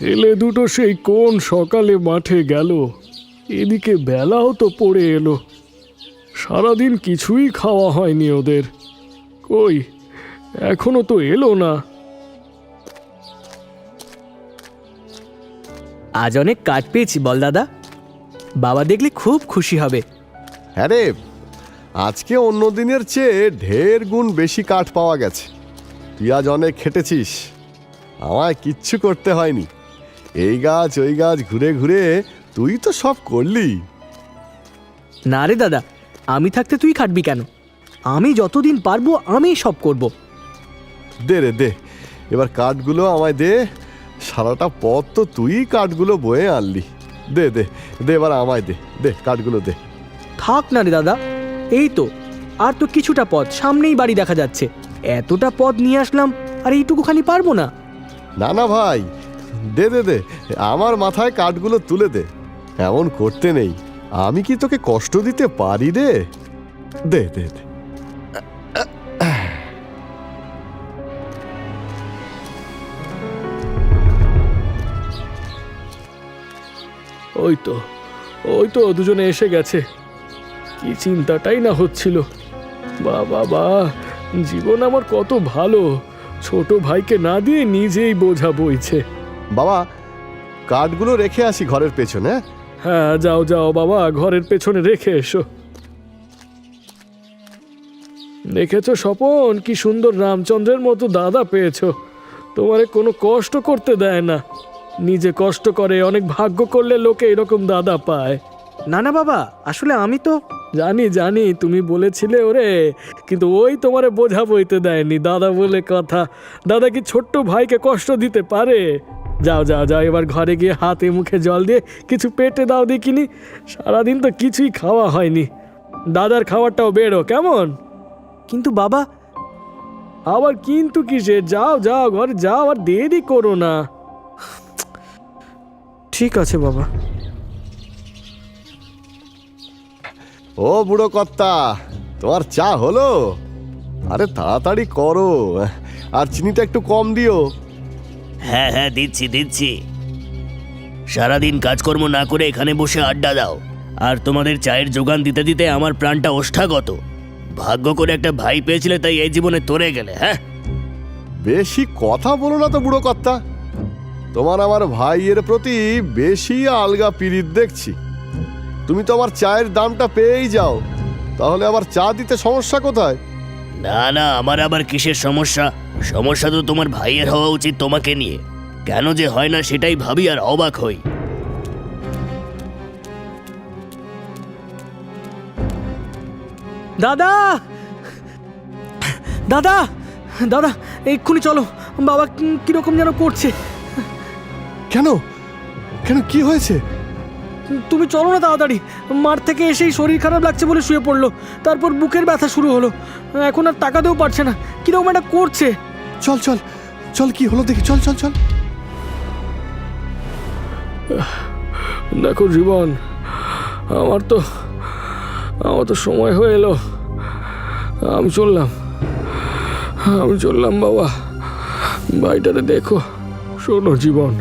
ছেলে দুটো সেই কোন সকালে মাঠে গেল? এদিকে বেলাও তো পড়ে এলো। সারাদিন কিছুই খাওয়া হয়নি ওদের। কই এখনও তো এলো না। আজ অনেক কাঠ পেয়েছি বল দাদা। বাবা দেখলে খুব খুশি হবে। হ্যাঁ রে আজকে অন্য দিনের চেয়ে ঢের গুণ বেশি কাঠ পাওয়া গেছে। তুই আজ অনেক খেটেছিস। আমায় কিচ্ছু করতে হয়নি। এই গাছ ওই গাছ ঘুরে ঘুরে তুই তো সব করলি। না রে দাদা আমি থাকতে তুই খাটবি কেন? আমি যতদিন পারব আমি সব করব। দে রে দে। এবার কাঠগুলো আমায় দে। সারাটা পথ তো তুই কাঠগুলো বয়ে আনলি। দে দে দে এবার আমায় দে। দে কাঠগুলো দে। থাক না রে দাদা এই তো। আর তো কিছুটা পথ সামনেই বাড়ি দেখা যাচ্ছে। এতটা পথ নিয়ে আসলাম আর এইটুকুখানি পারব না। না না ভাই দে দে দে, আমার মাথায় কাঠগুলো তুলে দে। এমন করতে নেই। আমি কি তোকে কষ্ট দিতে পারি রে? দে দে দে। ওই তো ওই তো দুজনে এসে গেছে। কি চিন্তাটাই না হচ্ছিল। বা বাবা জীবন আমার কত ভালো। ছোট ভাইকে না দিয়ে নিজেই বোঝা বইছে। বাবা কাঠগুলো রেখে আসি ঘরের পেছনে হ্যাঁ? হ্যাঁ যাও যাও বাবা ঘরের পেছনে রেখে এসো। দেখেছ স্বপন? কি সুন্দর রামচন্দ্রের মতো দাদা পেয়েছ। তোমারে কোনো কষ্ট করতে দেয় না। নিজে কষ্ট করে অনেক ভাগ্য করলে লোকে এরকম দাদা পায়। না না বাবা আসলে আমি তো জানি জানি তুমি বলেছিলে ওরে কিন্তু ওই তোমারে বোঝা বইতে দেয়নি। দাদা বলে কথা। দাদা কি ছোট্ট ভাইকে কষ্ট দিতে পারে? যাও যাও যাও এবার ঘরে গিয়ে হাতে মুখে জল দিয়ে কিছু পেটে দাও দেখিনি। সারাদিন তো কিছুই খাওয়া হয়নি। দাদার খাবারটাও বেরো কেমন? কিন্তু বাবা আবার কিন্তু কিসে যাও যাও ঘরে যাও আর দেরি করো না। ঠিক আছে বাবা। ও বুড়ো কর্তা তোমার চা হলো? আরে তাড়াতাড়ি করো আর চিনিটা একটু কম দিও। হ্যাঁ হ্যাঁ দিচ্ছি দিচ্ছি। সারাদিন কাজকর্ম না করে এখানে বসে আড্ডা দাও। আর তোমাদের চায়ের যোগান দিতে দিতে আমার প্রাণটা ওষ্ঠাগত। ভাগ্য করে একটা ভাই পেয়েছিলে তাই এই জীবনে তরে গেলে হ্যাঁ? বেশি কথা বলো না তো বুড়ো কর্তা। তোমার আমার ভাইয়ের প্রতি বেশি আলগা পিরিত দেখছি। তুমি তো আমার চায়ের দামটা পেয়েই যাও। তাহলে আবার চা দিতে সমস্যা কোথায়? না না আমার আবার কিসের সমস্যা? সমস্যা তো তোমার ভাইয়ের হওয়া উচিত তোমাকে নিয়ে। কেন যে হয় না সেটাই ভাবি আর অবাক হই। দাদা! দাদা! দাদা এক্ষুনি চলো। বাবা কীরকম যেন করছে। কেন? কেন কি হয়েছে? তুমি চলো না তাড়াতাড়ি। মাঠ থেকে এসেই শরীর খারাপ লাগছে বলে শুয়ে পড়ল। তারপর বুকের ব্যথা শুরু হলো। এখন আর টাকাতেও পারছে না। কীরকম একটা করছে? চল চল। চল কি হলো দেখি। চল চল চল। দেখো জীবন আমার তো আমার তো সময় হয়ে এলো। আমি চললাম। আমি চললাম বাবা। বাড়িটাতে দেখো। শোনো জীবন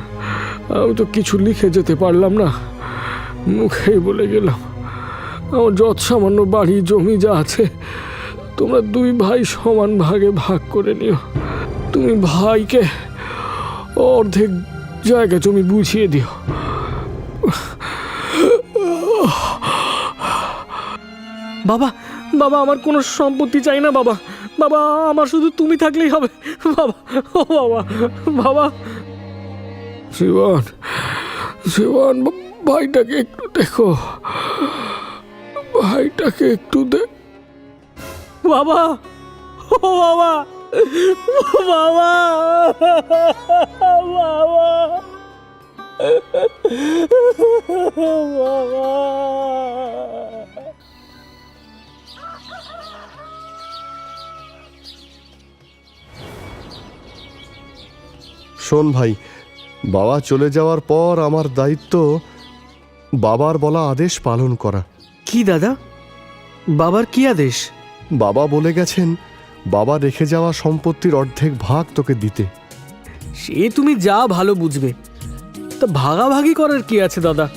আমি তো কিছু লিখে যেতে পারলাম না। মুখেই বলে গেলাম, আমার যত সামান্য বাড়ি, জমি যা আছে, তোমরা দুই ভাই সমান ভাগে ভাগ করে নিও। তুমি ভাইকে অর্ধেক জায়গা জমি বুঝিয়ে দিও। বাবা বাবা, আমার কোনো সম্পত্তি চাই না, বাবা। বাবা, আমার শুধু তুমি থাকলেই হবে। বাবা, ও বাবা বাবা। জীবন জীবন ভাইটাকে একটু দেখো। ভাইটাকে একটু দে। বাবা ও বাবা বাবা বাবা। বাবা শোন ভাই বাবা চলে যাওয়ার পর আমার দায়িত্ব বাবার বলা আদেশ পালন করা। কি দাদা? বাবার কি আদেশ? বাবা বলে গেছেন বাবা রেখে যাওয়া সম্পত্তির অর্ধেক ভাগ তোকে দিতে। সে তুমি যা ভালো বুঝবে। তা ভাগাভাগি করার কি আছে দাদা?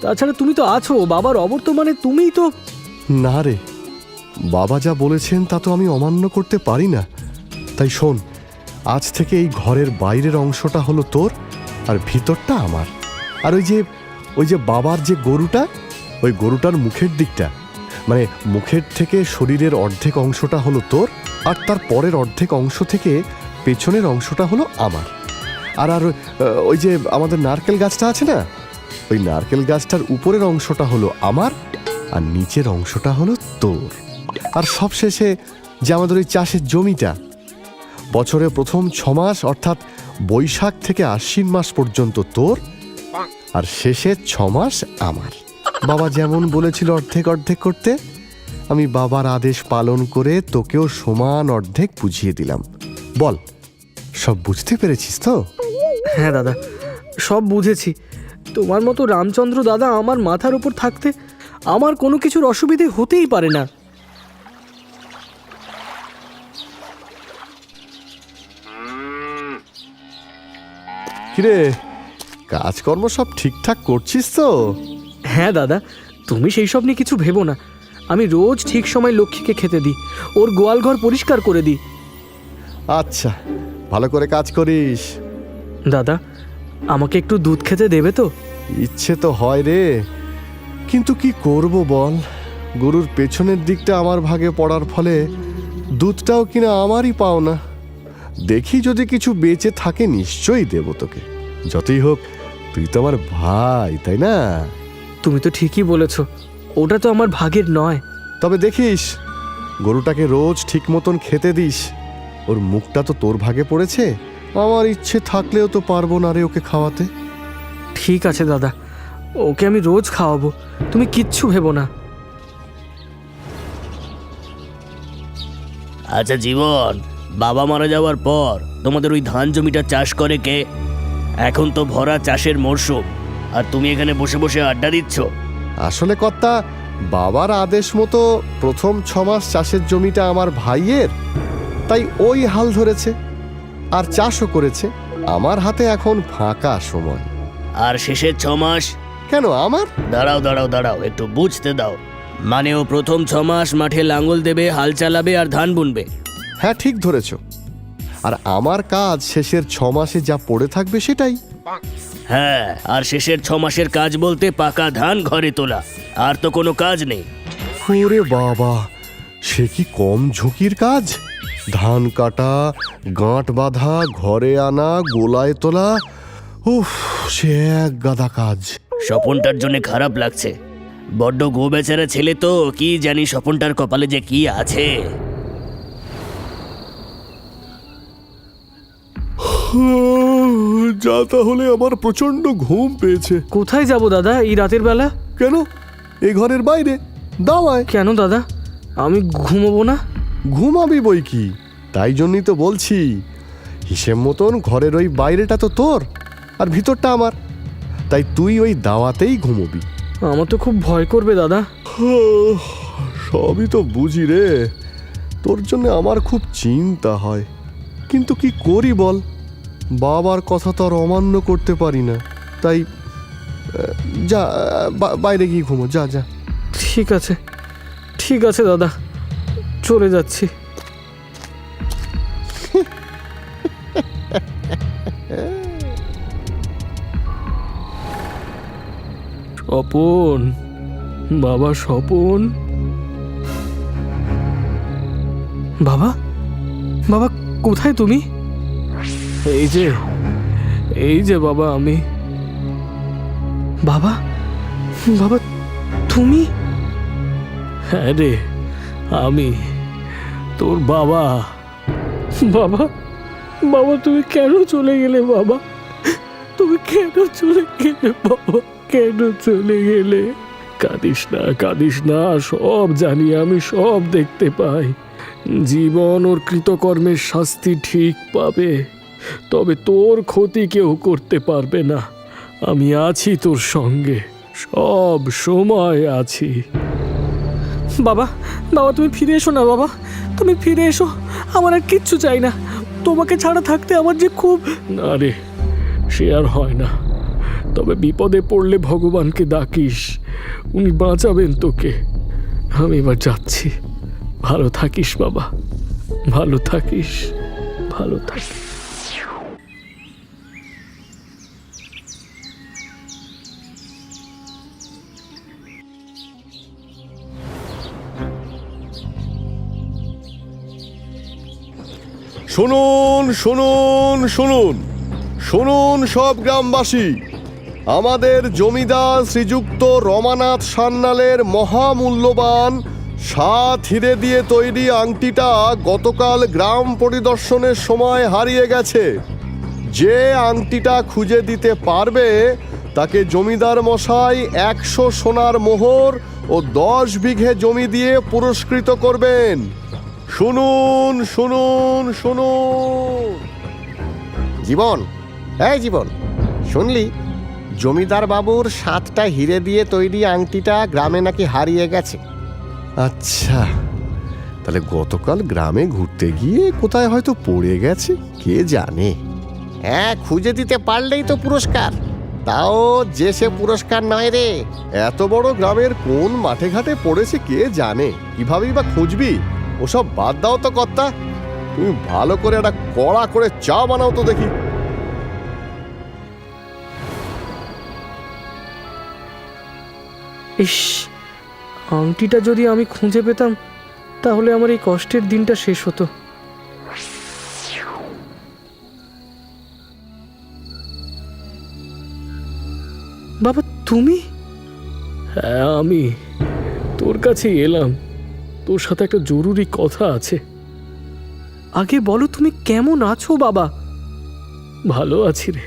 তাছাড়া তুমি তো আছো বাবার অবর্তমানে তুমিই তো না রে বাবা যা বলেছেন তা তো আমি অমান্য করতে পারি না। তাই শোন আজ থেকে এই ঘরের বাইরের অংশটা হলো তোর আর ভিতরটা আমার। আর ওই যে ওই যে বাবার যে গরুটা, ওই গরুটার মুখের দিকটা। মানে মুখের থেকে শরীরের অর্ধেক অংশটা হলো তোর, আর তার পরের অর্ধেক অংশ থেকে পেছনের অংশটা হলো আমার। আর আর ওই যে আমাদের নারকেল গাছটা আছে না? ওই নারকেল গাছটার উপরের অংশটা হলো আমার, আর নিচের অংশটা হলো তোর। আর সবশেষে যে আমাদের ওই চাষের জমিটা, বছরের প্রথম ছমাস অর্থাৎ বৈশাখ থেকে আশ্বিন মাস পর্যন্ত তোর আর শেষের ছ মাস আমার। বাবা যেমন বলেছিল অর্ধেক অর্ধেক করতে আমি বাবার আদেশ পালন করে তোকেও সমান অর্ধেক বুঝিয়ে দিলাম। বল সব বুঝতে পেরেছিস তো? হ্যাঁ দাদা সব বুঝেছি। তোমার মতো রামচন্দ্র দাদা আমার মাথার উপর থাকতে আমার কোনো কিছুর অসুবিধে হতেই পারে না। কিরে কাজকর্ম সব ঠিকঠাক করছিস তো? হ্যাঁ দাদা তুমি সেই সব নিয়ে কিছু ভেবো না। আমি রোজ ঠিক সময় লক্ষ্মীকে খেতে দিই ওর গোয়াল ঘর পরিষ্কার করে দিই। আচ্ছা ভালো করে কাজ করিস। দাদা আমাকে একটু দুধ খেতে দেবে তো? ইচ্ছে তো হয় রে। কিন্তু কি করব বল? গরুর পেছনের দিকটা আমার ভাগে পড়ার ফলে দুধটাও কিনা আমারই পাও না দেখি যদি কিছু বেঁচে থাকে নিশ্চয়ই দেব তোকে। যতই হোক তুই তো আমার ভাই তাই না? তুমি তো ঠিকই বলেছ ওটা তো আমার ভাগের নয়। তবে দেখিস গরুটাকে রোজ ঠিক মতন খেতে দিস। ওর মুখটা তো তোর ভাগে পড়েছে আমার ইচ্ছে থাকলেও তো পারব না রে ওকে খাওয়াতে। ঠিক আছে দাদা ওকে আমি রোজ খাওয়াবো তুমি কিচ্ছু ভেবো না। আচ্ছা জীবন বাবা মারা যাওয়ার পর তোমাদের ওই ধান জমিটা চাষ করে কে? এখন তো ভরা চাষের মরশুম। আর তুমি এখানে বসে বসে আড্ডা দিচ্ছ? আসলে কর্তা বাবার আদেশ মতো প্রথম ছ মাস চাষের জমিটা আমার ভাইয়ের তাই ওই হাল ধরেছে। আর চাষও করেছে। আমার হাতে এখন ফাঁকা সময়। আর শেষের ছ মাস? কেন আমার? দাঁড়াও দাঁড়াও দাঁড়াও একটু বুঝতে দাও। মানে ও প্রথম ছ মাস মাঠে লাঙ্গল দেবে হাল চালাবে আর ধান বুনবে। হ্যাঁ ঠিক ধরেছ। আর আমার কাজ শেষের ছ মাসে যা পড়ে থাকবে সেটাই। হ্যাঁ আর শেষের ছ মাসের কাজ বলতে পাকা ধান ঘরে তোলা আর তো কোনো কাজ নেই। ওরে বাবা সে কি কম ঝুঁকির কাজ? ধান কাটা গাঁট বাঁধা ঘরে আনা গোলায় তোলা উফ সে এক গাদা কাজ। স্বপনটার জন্য খারাপ লাগছে। বড্ড গো বেচারা ছেলে তো কি জানি স্বপনটার কপালে যে কি আছে। যা তাহলে আমার প্রচণ্ড ঘুম পেয়েছে। কোথায় যাব দাদা এই রাতের বেলা? কেন? এ ঘরের বাইরে। দাওয়ায় কেন দাদা? আমি ঘুমোবো না? ঘুমাবি বই কি? তাই জন্যই তো বলছি। হিসেব মতন ঘরের ওই বাইরেটা তো তোর আর ভিতরটা আমার। তাই তুই ওই দাওয়াতেই ঘুমোবি। আমার তো খুব ভয় করবে দাদা। সবই তো বুঝি রে। তোর জন্য আমার খুব চিন্তা হয়। কিন্তু কি করি বল? বাবার কথা তো আর অমান্য করতে পারি না। তাই যা বাইরে গিয়ে ঘুমো যা যা। ঠিক আছে ঠিক আছে দাদা চলে যাচ্ছি। স্বপন বাবা স্বপন? বাবা বাবা কোথায় তুমি? এই যে এই যে বাবা আমি। বাবা? বাবা তুমি? হ্যাঁ রে আমি। তোর বাবা। বাবা বাবা তুমি কেন চলে গেলে বাবা? তুমি কেন চলে গেলে বাবা? কেন চলে গেলে? কাঁদিস না কাঁদিস না সব জানি আমি সব দেখতে পাই। জীবন ওর কৃতকর্মের শাস্তি ঠিক পাবে। তবে তোর ক্ষতি কেউ করতে পারবে না। আমি আছি তোর সঙ্গে। সব সময় আছি। বাবা বাবা তুমি ফিরে এসো না বাবা। তুমি ফিরে এসো। আমার আর কিচ্ছু চাই না। তোমাকে ছাড়া থাকতে আমার যে খুব না রে সে আর হয় না। তবে বিপদে পড়লে ভগবানকে ডাকিস। উনি বাঁচাবেন তোকে। আমি এবার যাচ্ছি। ভালো থাকিস বাবা। ভালো থাকিস। ভালো থাকিস। শুনুন শুনুন শুনুন। শুনুন সব গ্রামবাসী। আমাদের জমিদার শ্রীযুক্ত রমানাথ সান্যালের মহামূল্যবান সাত হিরে দিয়ে তৈরি আংটিটা গতকাল গ্রাম পরিদর্শনের সময় হারিয়ে গেছে। যে আংটিটা খুঁজে দিতে পারবে, তাকে জমিদার মশাই একশো সোনার মোহর ও দশ বিঘে জমি দিয়ে পুরস্কৃত করবেন। শুনুন শুনুন শুনুন। জীবন এই জীবন শুনলি? জমিদার বাবুর সাতটা হিরে দিয়ে তৈরি আংটিটা গ্রামে নাকি হারিয়ে গেছে। আচ্ছা তাহলে গতকাল গ্রামে ঘুরতে গিয়ে কোথায় হয়তো পড়ে গেছে কে জানে? হ্যাঁ খুঁজে দিতে পারলেই তো পুরস্কার। তাও যে সে পুরস্কার নয় রে। এত বড় গ্রামের কোন মাঠে ঘাটে পড়েছে কে জানে? কিভাবেই বা খুঁজবি? ওসব বাদ দাও তো কর্তা। তুমি ভালো করে একটা কড়া করে চা বানাও তো দেখি। ইস আংটিটা যদি আমি খুঁজে পেতাম তাহলে আমার এই কষ্টের দিনটা শেষ হতো। বাবা তুমি? হ্যাঁ আমি তোর কাছে এলাম। তোর সাথে একটা জরুরি কথা আছে। আগে বলো তুমি কেমন আছো বাবা? ভালো আছি রে।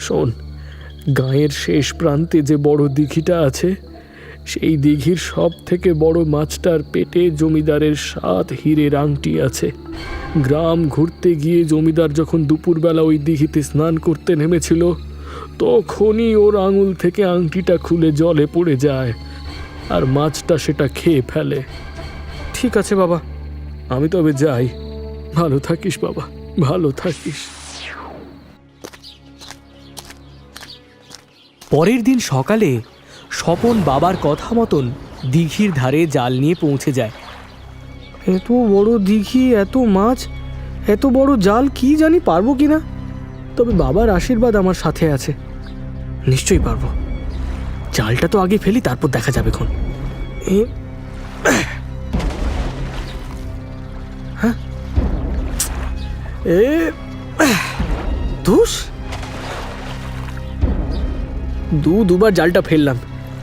শোন গাঁয়ের শেষ প্রান্তে যে বড় দিঘিটা আছে সেই দিঘির সব থেকে বড় মাছটার পেটে জমিদারের সাত হীরের আংটি আছে। গ্রাম ঘুরতে গিয়ে জমিদার যখন দুপুরবেলা ওই দিঘিতে স্নান করতে নেমেছিল তখনই ওর আঙুল থেকে আংটিটা খুলে জলে পড়ে যায় আর মাছটা সেটা খেয়ে ফেলে। ঠিক আছে বাবা। আমি তবে যাই। ভালো থাকিস বাবা। ভালো থাকিস। পরের দিন সকালে স্বপন বাবার কথা মতন দিঘির ধারে জাল নিয়ে পৌঁছে যায়। এত বড় দিঘি এত মাছ এত বড় জাল কি জানি পারব কি না তবে বাবার আশীর্বাদ আমার সাথে আছে। নিশ্চয়ই পারব। জালটা তো আগে ফেলি তারপর দেখা যাবে এখন। এ হ্যাঁ? এ ধুস দু দুবার জালটা ফেললাম।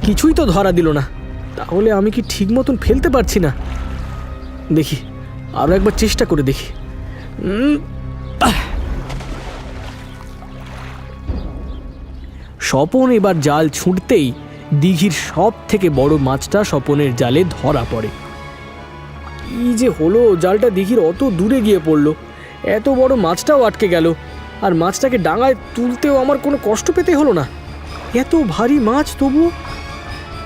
কিছুই তো ধরা দিল না। তাহলে আমি কি ঠিক মতন ফেলতে পারছি না? দেখি আরও একবার চেষ্টা করে দেখি। স্বপন এবার জাল ছুঁড়তেই দিঘির সব থেকে বড় মাছটা স্বপনের জালে ধরা পড়ে। কি যে হলো? জালটা দিঘির অত দূরে গিয়ে পড়ল। এত বড় মাছটাও আটকে গেল। আর মাছটাকে ডাঙায় তুলতেও আমার কোনো কষ্ট পেতে হলো না। এত ভারী মাছ তবু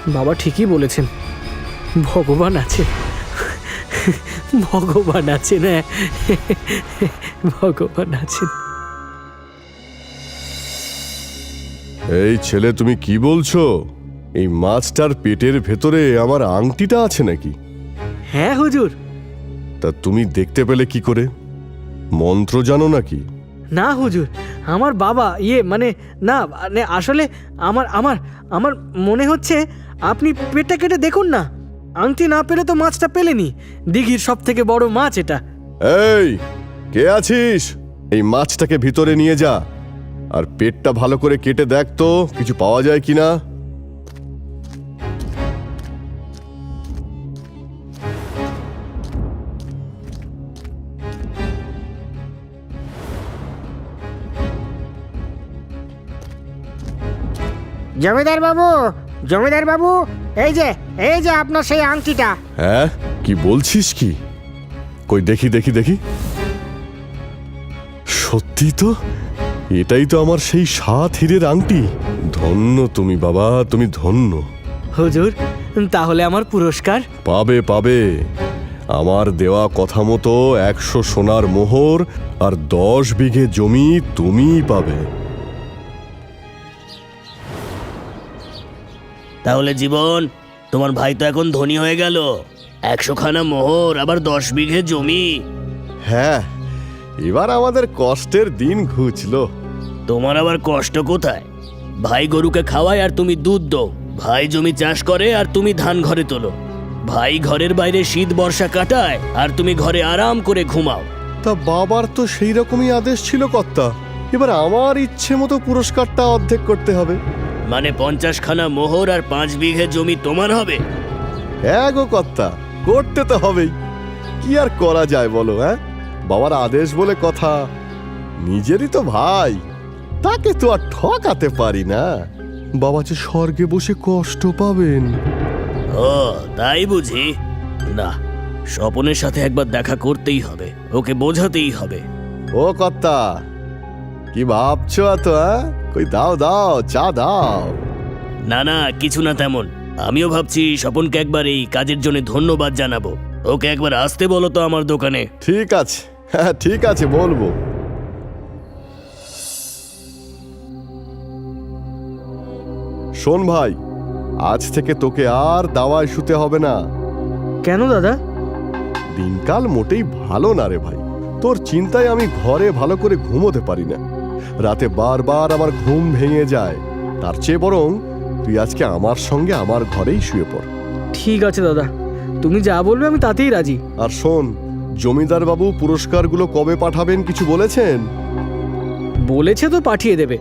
বাবা ঠিকই বলেছেন। ভগবান আছে। ভগবান আছেন হ্যাঁ ভগবান আছেন। এই ছেলে তুমি কি বলছো? এই মাছটার পেটের ভেতরে আমার আংটিটা আছে নাকি? হ্যাঁ হুজুর। তা তুমি দেখতে পেলে কি করে? মন্ত্র জানো নাকি? না হুজুর আমার বাবা ইয়ে মানে না মানে আসলে আমার আমার আমার মনে হচ্ছে আপনি পেটটা কেটে দেখুন না। আংটি না পেলে তো মাছটা পেলেনি। দিঘির সব থেকে বড় মাছ এটা। এই কে আছিস? এই মাছটাকে ভিতরে নিয়ে যা। আর পেটটা ভালো করে কেটে দেখ তো কিছু পাওয়া যায় কিনা? জমিদার বাবু জমিদার বাবু এই যে এই যে আপনার সেই আংটিটা। হ্যাঁ? কি বলছিস কি? কই দেখি দেখি দেখি। সত্যি তো? এটাই তো আমার সেই সাত হীরের আংটি। ধন্য তুমি বাবা তুমি ধন্য। হুজুর তাহলে আমার পুরস্কার? পাবে পাবে। আমার দেওয়া কথা মতো একশো সোনার মোহর আর দশ বিঘে জমি তুমিই পাবে। তাহলে জীবন তোমার ভাই তো এখন ধনী হয়ে গেল। একশো খানা মোহর আবার দশ বিঘে জমি। হ্যাঁ এবার আমাদের কষ্টের দিন ঘুচলো। তোমার আবার কষ্ট কোথায়? ভাই গরুকে খাওয়ায় আর তুমি দুধ দো ভাই জমি চাষ করে আর তুমি ধান ঘরে তোলো। ভাই ঘরের বাইরে শীত বর্ষা কাটায় আর তুমি ঘরে আরাম করে ঘুমাও। তা বাবার তো সেই রকমই আদেশ ছিল কর্তা। এবার আমার ইচ্ছে মতো পুরস্কারটা অর্ধেক করতে হবে। মানে পঞ্চাশ খানা মোহর আর পাঁচ বিঘে জমি তোমার হবে? হ্যাঁ গো কর্তা করতে তো হবেই। কি আর করা যায় বলো হ্যাঁ? বাবার আদেশ বলে কথা নিজেরই তো ভাই। তাকে তো আর ঠকাতে পারি না। বাবা যে স্বর্গে বসে কষ্ট পাবেন। ও তাই বুঝি। না স্বপনের সাথে একবার দেখা করতেই হবে ওকে বোঝাতেই হবে। ও কর্তা কি ভাবছ এত হ্যাঁ? কই দাও দাও চা দাও। না না কিছু না তেমন। আমিও ভাবছি স্বপনকে একবার এই কাজের জন্য ধন্যবাদ জানাব। ওকে একবার আসতে বলো তো আমার দোকানে। ঠিক আছে হ্যাঁ ঠিক আছে বলব। শোন ভাই আজ থেকে তোকে আর দাওয়ায় শুতে হবে না। কেন দাদা? দিনকাল মোটেই ভালো না রে ভাই। তোর চিন্তায় আমি ঘরে ভালো করে ঘুমোতে পারি না। রাতে বারবার আমার ঘুম ভেঙে যায়। তার চেয়ে বরং তুই আজকে আমার সঙ্গে আমার ঘরেই শুয়ে পড়। ঠিক আছে দাদা। তুমি যা বলবে আমি তাতেই রাজি। আর শোন জমিদার বাবু পুরস্কারগুলো কবে পাঠাবেন কিছু বলেছেন? বলেছে তো পাঠিয়ে দেবে।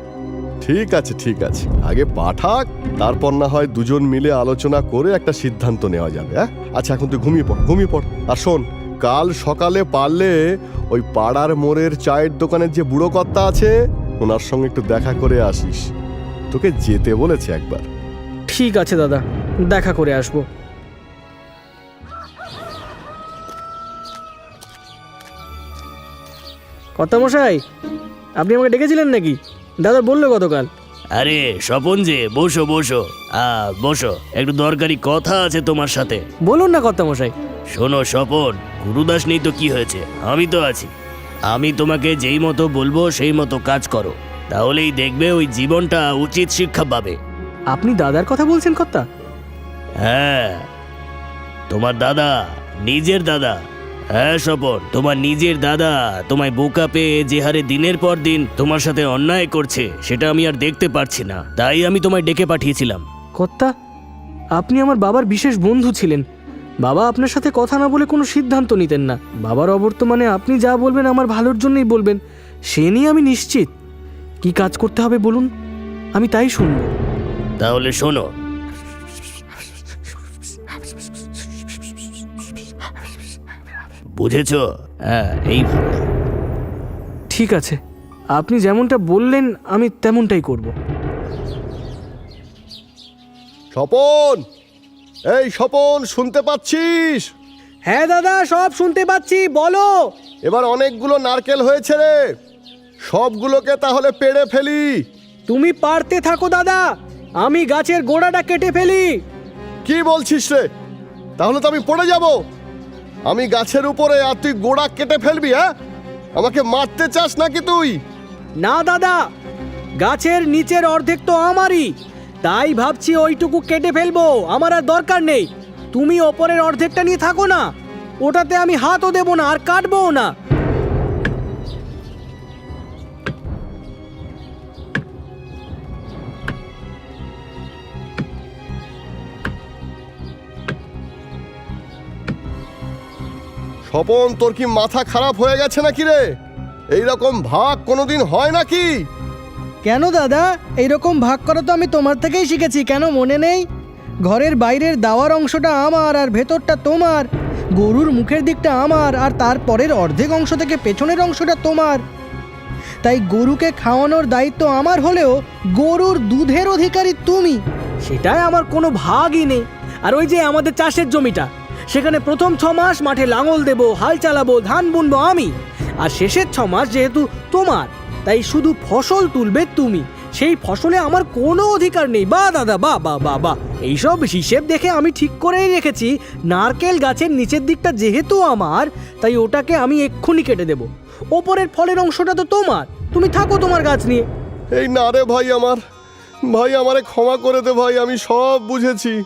ঠিক আছে ঠিক আছে। আগে পাঠাক তারপর না হয় দুজন মিলে আলোচনা করে একটা সিদ্ধান্ত নেওয়া যাবে হ্যাঁ আচ্ছা এখন তুই ঘুমিয়ে পড় ঘুমিয়ে পড়। আর শোন কাল সকালে পারলে ওই পাড়ার মোড়ের চায়ের দোকানের যে বুড়ো কর্তা আছে ওনার সঙ্গে একটু দেখা করে আসিস। তোকে যেতে বলেছে একবার। ঠিক আছে দাদা। দেখা করে আসব। কথা মশাই আপনি আমাকে ডেকেছিলেন নাকি? দাদা বলল গতকাল। আরে স্বপন যে বসো বসো। আ বসো। একটু দরকারি কথা আছে তোমার সাথে। বলুন না কথা মশাই শোনো স্বপন গুরুদাস নেই তো কি হয়েছে? আমি তো আছি। আমি তোমাকে যেই মতো বলব সেই মতো কাজ করো। তাহলেই দেখবে ওই জীবনটা উচিত শিক্ষা পাবে। আপনি দাদার কথা বলছেন কর্তা? হ্যাঁ। তোমার দাদা নিজের দাদা। হ্যাঁ স্বপন তোমার নিজের দাদা তোমায় বোকা পেয়ে যে হারে দিনের পর দিন তোমার সাথে অন্যায় করছে সেটা আমি আর দেখতে পারছি না। তাই আমি তোমায় ডেকে পাঠিয়েছিলাম। কর্তা আপনি আমার বাবার বিশেষ বন্ধু ছিলেন। বাবা আপনার সাথে কথা না বলে কোনো সিদ্ধান্ত নিতেন না। বাবার অবর্তমানে আপনি যা বলবেন আমার ভালোর জন্যই বলবেন সে নিয়ে আমি নিশ্চিত। কি কাজ করতে হবে বলুন? আমি তাই শুনব। তাহলে শোনো। বুঝেছ? হ্যাঁ এইভাবে ঠিক আছে। আপনি যেমনটা বললেন আমি তেমনটাই করব। স্বপন! এই স্বপন শুনতে পাচ্ছিস? হ্যাঁ দাদা সব শুনতে পাচ্ছি বলো। এবার অনেকগুলো নারকেল হয়েছে রে। সবগুলোকে তাহলে পেড়ে ফেলি। তুমি পারতে থাকো দাদা আমি গাছের গোড়াটা কেটে ফেলি। কি বলছিস রে? তাহলে তো আমি পড়ে যাব। আমি গাছের উপরে আর তুই গোড়া কেটে ফেলবি হ্যাঁ? আমাকে মারতে চাস নাকি তুই? না দাদা গাছের নিচের অর্ধেক তো আমারই। তাই ভাবছি ওইটুকু কেটে ফেলব, আমার আর দরকার নেই। তুমি ওপরের অর্ধেকটা নিয়ে থাকো না, ওটাতে আমি হাতও দেবো না, আর কাটবও না। স্বপন, তোর কি মাথা খারাপ হয়ে গেছে নাকি রে? এই রকম ভাগ কোনোদিন হয় নাকি? কেন দাদা? এইরকম ভাগ করা তো আমি তোমার থেকেই শিখেছি, কেন মনে নেই? ঘরের বাইরের দাওয়ার অংশটা আমার আর ভেতরটা তোমার। গরুর মুখের দিকটা আমার আর তারপরের অর্ধেক অংশ থেকে পেছনের অংশটা তোমার। তাই গরুকে খাওয়ানোর দায়িত্ব আমার হলেও গরুর দুধের অধিকারী তুমি। সেটাই আমার কোনো ভাগই নেই। আর ওই যে আমাদের চাষের জমিটা, সেখানে প্রথম ছ মাস মাঠে লাঙল দেবো, হাল চালাবো, ধান বুনবো আমি। আর শেষের ছ মাস যেহেতু তোমার তাই শুধু ফসল তুলবে তুমি। সেই ফসলে আমার কোনো অধিকার নেই। বা, দাদা, বা বা বা বা। এইসব হিসেব দেখে আমি ঠিক করেই রেখেছি। নারকেল গাছের নিচের দিকটা যেহেতু আমার, তাই ওটাকে আমি এক্ষুনি কেটে দেব। ওপরের ফলের অংশটা তো তোমার। তুমি থাকো তোমার গাছ নিয়ে। এই না রে ভাই আমার। ভাই আমারে ক্ষমা করে দে ভাই, আমি সব বুঝেছি।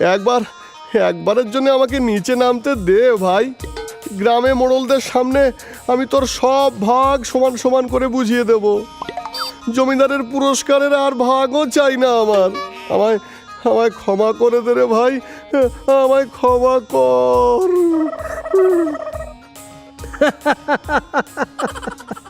একবার, একবারের জন্য আমাকে নিচে নামতে দে ভাই। গ্রামে মোড়লদের সামনে আমি তোর সব ভাগ সমান সমান করে বুঝিয়ে দেব। জমিদারের পুরস্কারের আর ভাগও চাই না আমার। আমায় আমায় ক্ষমা করে দে রে ভাই। আমায় ক্ষমা কর।